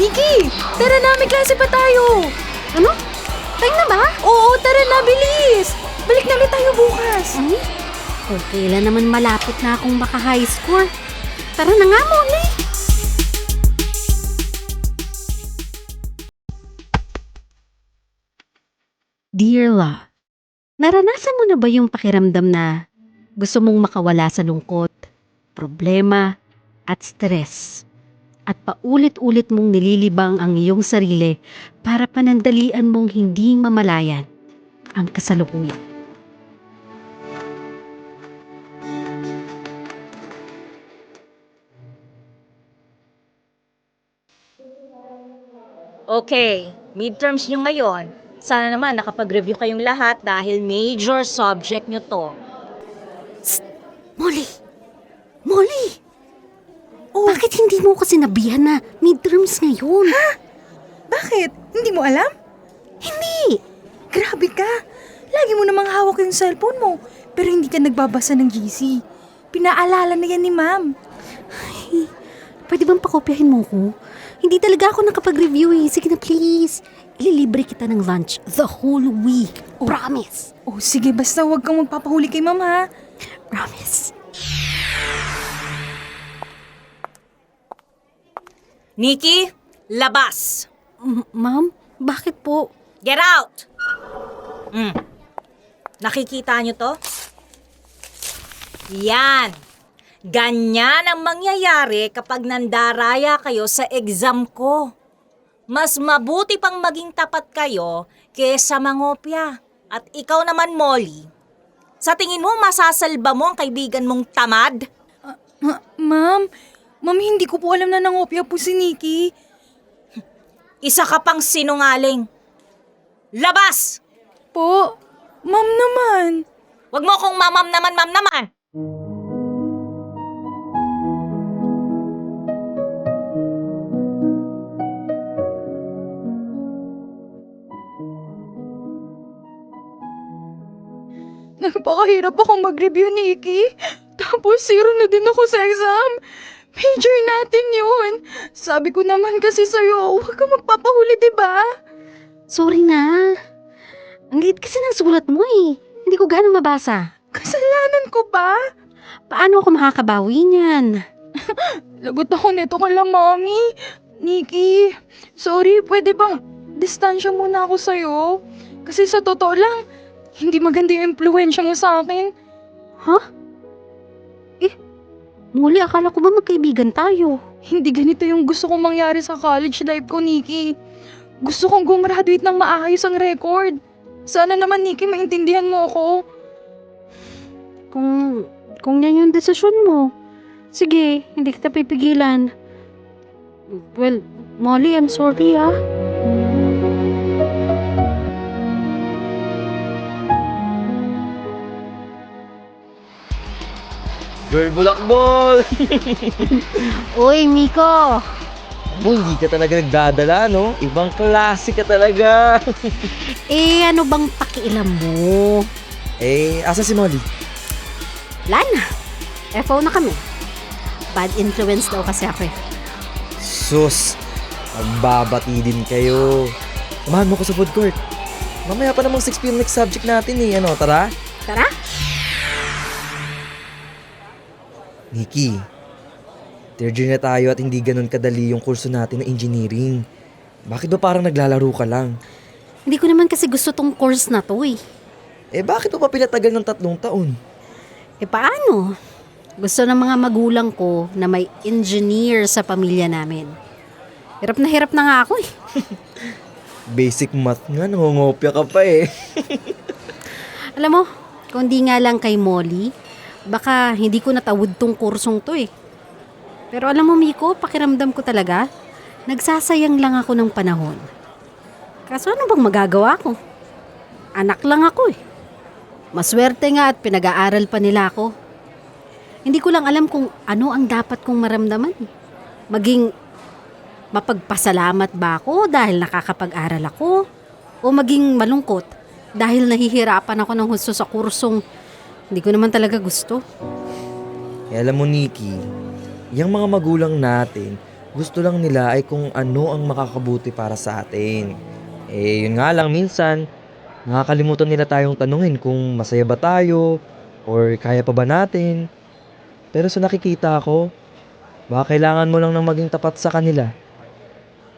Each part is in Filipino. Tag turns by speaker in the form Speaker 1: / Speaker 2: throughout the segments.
Speaker 1: Nikki! Tara na, may klase pa tayo!
Speaker 2: Ano? Time na ba?
Speaker 1: Oo, tara na, bilis! Balik na ulit tayo bukas!
Speaker 2: Ay, kung kailan naman malapit na akong maka-high score. Tara na nga, Molly! Dear La, naranasan mo na ba yung pakiramdam na gusto mong makawala sa lungkot, problema, at stress? At paulit-ulit mong nililibang ang iyong sarili para panandalian mong hindi mamalayan ang kasalukuyan.
Speaker 3: Okay, midterms nyo ngayon. Sana naman nakapag-review kayong lahat dahil major subject nyo to.
Speaker 2: Molly! Molly! Bakit hindi mo ko sinabihan na midterms ngayon?
Speaker 1: Bakit? Hindi mo alam?
Speaker 2: Hindi!
Speaker 1: Grabe ka! Lagi mo namang hawak yung cellphone mo, pero hindi ka nagbabasa ng GC. Pinaalala na yan ni ma'am.
Speaker 2: Pwede bang pakopyahin mo ko? Hindi talaga ako nakapag-review eh. Sige na please. Ililibre kita ng lunch the whole week. Promise.
Speaker 1: Oh, sige, basta huwag kang magpapahuli kay ma'am ha.
Speaker 2: Promise.
Speaker 3: Nikki, labas!
Speaker 2: M- Ma'am, bakit po?
Speaker 3: Get out! Mm. Nakikita nyo to? Yan. Ganyan ang mangyayari kapag nandaraya kayo sa exam ko. Mas mabuti pang maging tapat kayo kesa mangopya. At ikaw naman, Molly. Sa tingin mo, masasalba mo ang kaibigan mong tamad?
Speaker 1: Ma- ma'am, ma'am, hindi ko po alam na nangopya po si Nikki.
Speaker 3: Isa ka pang sinungaling. Labas!
Speaker 1: Po, ma'am naman.
Speaker 3: Huwag mo kong mamam naman, mam naman!
Speaker 1: Nagpakahirap akong mag-review, Nikki. Tapos zero na din ako sa exam. Major natin yun. Sabi ko naman kasi sa'yo, huwag kang magpapahuli, di ba?
Speaker 2: Sorry na. Ang liit kasi ng sulat mo eh. Hindi ko gano'ng mabasa.
Speaker 1: Kasalanan ko ba?
Speaker 2: Paano ako makakabawi niyan?
Speaker 1: Lagot ako nito ka lang, Mami. Nikki, sorry, pwede bang distansya muna ako sa'yo? Kasi sa totoo lang, hindi maganda yung impluensya mo sa akin.
Speaker 2: Muli, akala ko ba magkaibigan tayo?
Speaker 1: Hindi ganito yung gusto kong mangyari sa college life ko, Nikki. Gusto kong gumraduate ng maayos ang record. Sana naman, Nikki, maintindihan mo ako.
Speaker 2: Kung, kung yan yung desisyon mo, sige, hindi kita pipigilan. Well, Molly, I'm sorry ah.
Speaker 4: Girl Bulakbol!
Speaker 2: Uy, Miko!
Speaker 4: Boy, hindi ka talaga nagdadala, no? Ibang klase ka talaga.
Speaker 2: Eh, ano bang pakialam mo?
Speaker 4: eh, asa si Molly?
Speaker 2: Lana, FO na kami. Bad influence daw kasi ako eh.
Speaker 4: Sus, magbabati din kayo. Samahan mo ko sa food court. Mamaya pa namang 6pm next subject natin eh. Ano, tara?
Speaker 2: Tara?
Speaker 4: Nikki, third year na tayo at hindi ganun kadali yung kurso natin na engineering. Bakit ba parang naglalaro ka lang?
Speaker 2: Hindi ko naman kasi gusto tong course na to eh.
Speaker 4: Eh bakit mo pa pinatagal ng tatlong taon?
Speaker 2: Eh paano? Gusto ng mga magulang ko na may engineer sa pamilya namin. Hirap na hirap na nga ako eh.
Speaker 4: Basic math nga, nangongopya ka pa eh.
Speaker 2: Alam mo, kung di nga lang kay Molly, baka hindi ko natawid tong kursong to eh. Pero alam mo Miko, pakiramdam ko talaga, nagsasayang lang ako ng panahon. Kaso ano bang magagawa ko? Anak lang ako eh. Maswerte nga at pinag-aaral pa nila ako. Hindi ko lang alam kung ano ang dapat kong maramdaman. Maging mapagpasalamat ba ako dahil nakakapag-aral ako? O maging malungkot dahil nahihirapan ako ng husto sa kursong hindi ko naman talaga gusto.
Speaker 4: Eh, alam mo, Nikki, yung mga magulang natin, Gusto lang nila ay kung ano ang makakabuti para sa atin. Eh, yun nga lang minsan, nakakalimutan nila tayong tanungin kung masaya ba tayo or kaya pa ba natin. Pero sa nakikita ko, baka kailangan mo lang ng maging tapat sa kanila.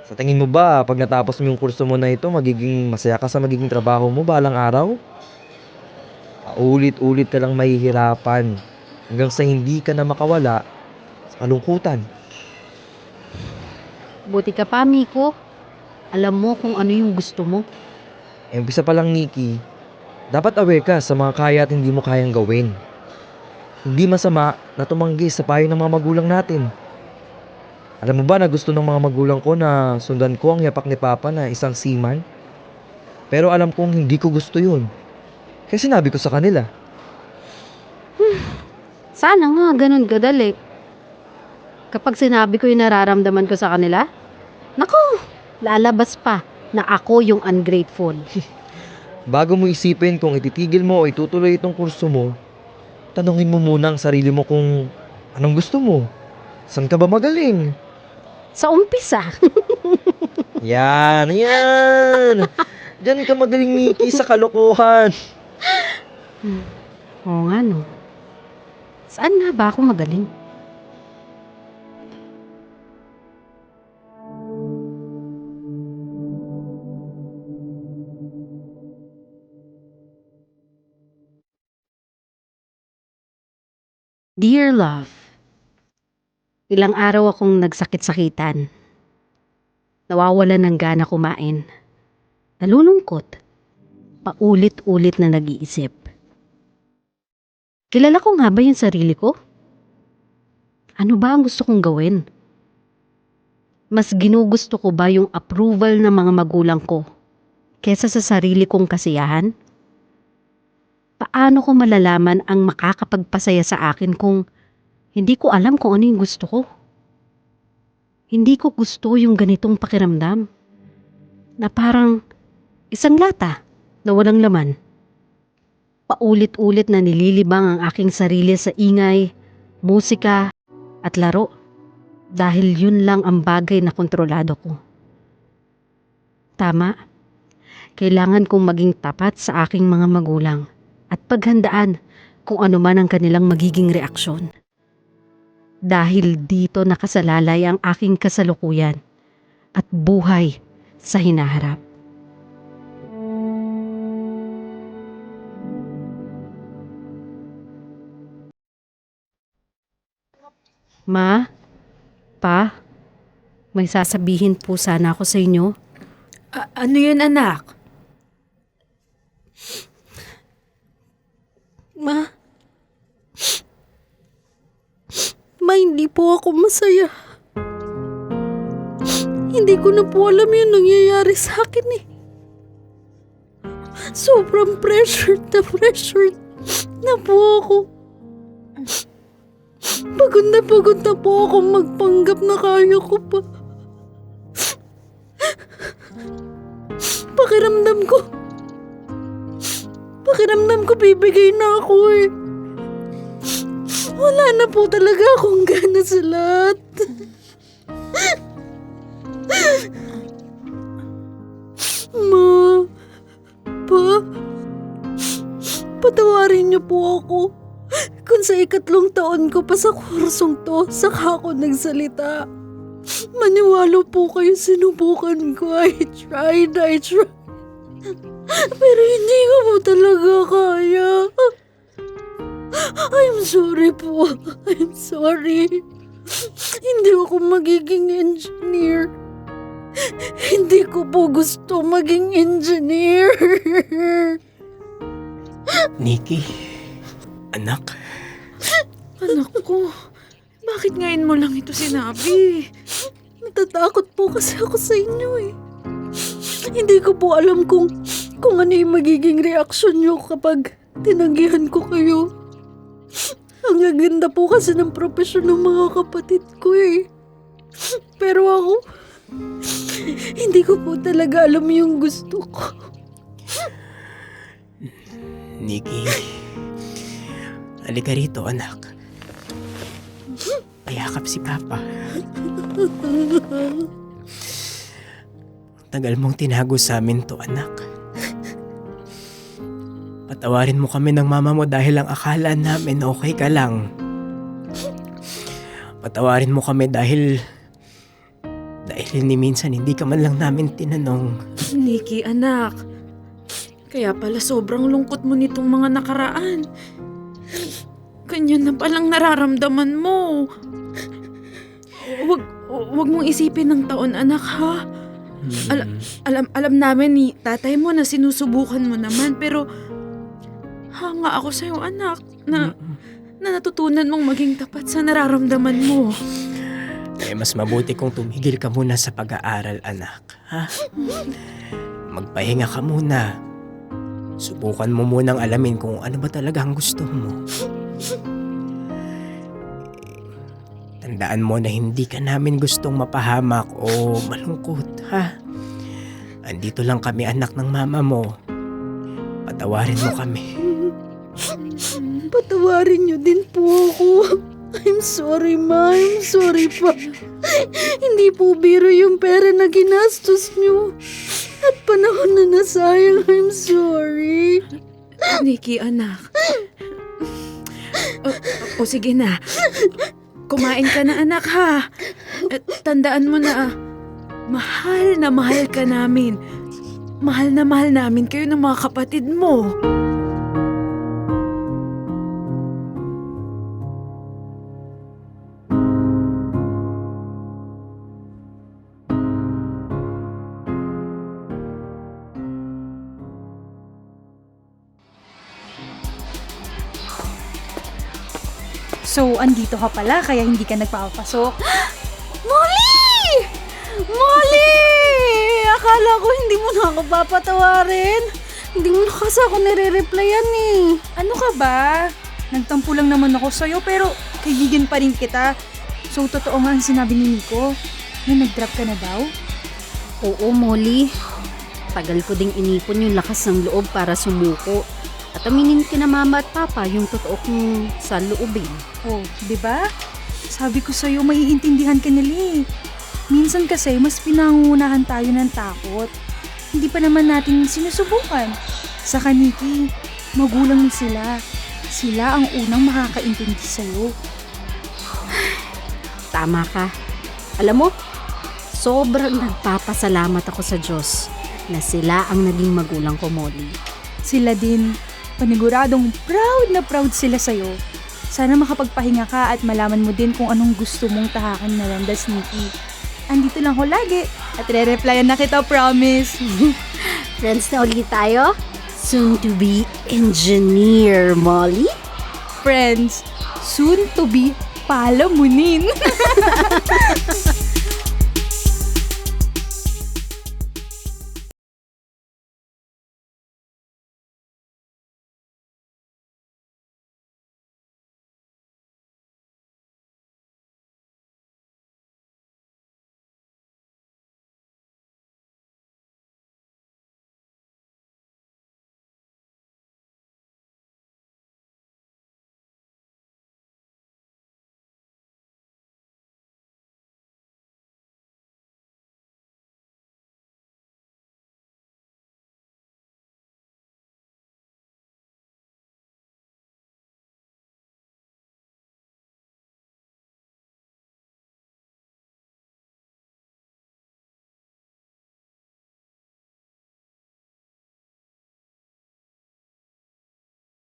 Speaker 4: Sa tingin mo ba, pag natapos mo yung kurso mo na ito, magiging masaya ka sa magiging trabaho mo balang araw? Paulit-ulit ka lang mahihirapan hanggang sa hindi ka na makawala sa kalungkutan.
Speaker 2: Buti ka pa, Miko. Alam mo kung ano yung gusto mo.
Speaker 4: Eh, umpisa pa lang, Nikki, dapat aware ka sa mga kaya at hindi mo kayang gawin. Hindi masama na tumanggi sa payo ng mga magulang natin. Alam mo ba na gusto ng mga magulang ko na sundan ko ang yapak ni Papa na isang seaman? Pero alam kong hindi ko gusto yun. Kaya sinabi ko sa kanila.
Speaker 2: Sana nga, ganun kadali. Kapag sinabi ko yung nararamdaman ko sa kanila, nako, lalabas pa na ako yung ungrateful.
Speaker 4: Bago mo isipin kung ititigil mo o itutuloy itong kurso mo, tanungin mo muna ang sarili mo kung anong gusto mo. Saan ka ba magaling?
Speaker 2: Sa umpisa,
Speaker 4: Yan, yan! Diyan ka magaling, Nikki, sa kalokohan.
Speaker 2: Oo nga no. Saan nga ba ako magaling? Dear love, ilang araw akong nagsakit-sakitan. Nawawalan ng gana kumain. Nalulungkot. Paulit-ulit na nag-iisip. Kilala ko nga ba yung sarili ko? Ano ba ang gusto kong gawin? Mas ginugusto ko ba yung approval ng mga magulang ko kesa sa sarili kong kasiyahan? Paano ko malalaman ang makakapagpasaya sa akin kung hindi ko alam kung ano yung gusto ko? Hindi ko gusto yung ganitong pakiramdam na parang isang lata na walang laman paulit-ulit na nililibang ang aking sarili sa ingay, musika, at laro. Dahil yun lang ang bagay na kontrolado ko. Tama. Kailangan kong maging tapat sa aking mga magulang at paghandaan kung ano man ang kanilang magiging reaksyon. Dahil dito nakasalalay ang aking kasalukuyan at buhay sa hinaharap. Ma, Pa, may sasabihin po sana ako sa inyo.
Speaker 5: A- ano yun, anak?
Speaker 2: Ma, Ma, hindi po ako masaya. Hindi ko na po alam yung nangyayari sa akin eh. Sobrang pressured na pressured na po ako. Pagod na pagod na po ako magpanggap na kaya ko pa. Pakiramdam ko, pakiramdam ko bibigay na ako eh. Wala na po talaga akong gana sa lahat. Ma, pa, patawarin niyo po ako. Kung sa ikatlong taon ko pa sa kursong to, saka ako nagsalita. Maniwalo po kayo, sinubukan ko. I tried, I tried. Pero hindi ko po talaga kaya. I'm sorry po. I'm sorry. Hindi ako magiging engineer. Hindi ko po gusto maging engineer.
Speaker 6: Nikki, anak,
Speaker 5: Anak ko, bakit ngayon mo lang ito sinabi?
Speaker 2: Natatakot po kasi ako sa inyo eh. Hindi ko po alam kung kung ano yung magiging reaksyon nyo kapag tinanggihan ko kayo. Ang gaganda po kasi ng profesyon ng mga kapatid ko eh. Pero ako, hindi ko po talaga alam yung gusto ko.
Speaker 6: Nikki. Halika rito, anak. makayakap si Papa. Tagal mong tinago sa amin to, anak. Patawarin mo kami ng mama mo dahil ang akala namin okay ka lang. Patawarin mo kami dahil... Dahil ni minsan hindi ka man lang namin tinanong.
Speaker 5: Nikki, anak. Kaya pala sobrang lungkot mo nitong mga nakaraan. Ganyan na palang nararamdaman mo. Wag, wag mong isipin ng taon, anak, ha? Ala- Alam, alam namin ni tatay mo na sinusubukan mo naman, pero hanga ako sa'yo, anak, na, na natutunan mong maging tapat sa nararamdaman mo.
Speaker 6: Eh, mas mabuti kung tumigil ka muna sa pag-aaral, anak. Ha? Magpahinga ka muna. Subukan mo munang alamin kung ano ba talaga ang gusto mo. Tandaan mo na hindi ka namin gustong mapahamak o malungkot, ha? Andito lang kami anak ng mama mo. Patawarin mo kami.
Speaker 7: Patawarin niyo din po ako. I'm sorry, ma. I'm sorry pa. Hindi po biro yung pera na ginastos niyo. At panahon na nasayang. I'm sorry.
Speaker 5: Nikki, anak. O, o sige na. Kumain ka na, anak, ha? At tandaan mo na, ah, mahal na mahal ka namin. Mahal na mahal namin kayo ng mga kapatid mo.
Speaker 1: So, andito ka pala kaya hindi ka nagpapasok.
Speaker 7: Molly! Molly! Akala ko hindi mo na ako papatawarin. Hindi mo na kasi ako nire-replyan eh.
Speaker 1: Ano ka ba? Nagtampo lang naman ako sa'yo pero kaibigan pa rin kita. So, totoo nga ang sinabi ni Nico na nag-drop ka na daw?
Speaker 2: Oo, Molly. Tagal ko ding inipon yung lakas ng loob para sumuko. At aminin kina mama at papa yung totoo kong sa loobin.
Speaker 1: Oh, di ba? Sabi ko sa'yo, maiintindihan ka nila eh. Minsan kasi, mas pinangunahan tayo ng takot. Hindi pa naman natin sinusubukan. Sa kaniki, magulang na sila. Sila ang unang makakaintindi sa'yo.
Speaker 2: Tama ka. Alam mo, sobrang nagpapasalamat ako sa Diyos na sila ang naging magulang ko, Molly.
Speaker 1: Sila din, paniguradong proud na proud sila sa'yo. Sana makapagpahinga ka at malaman mo din kung anong gusto mong tahakan na landas, Nikki. Andito lang ako lagi at re-replyan na kita, promise.
Speaker 2: Friends na ulit tayo? Soon to be engineer, Molly.
Speaker 1: Friends, soon to be palamunin.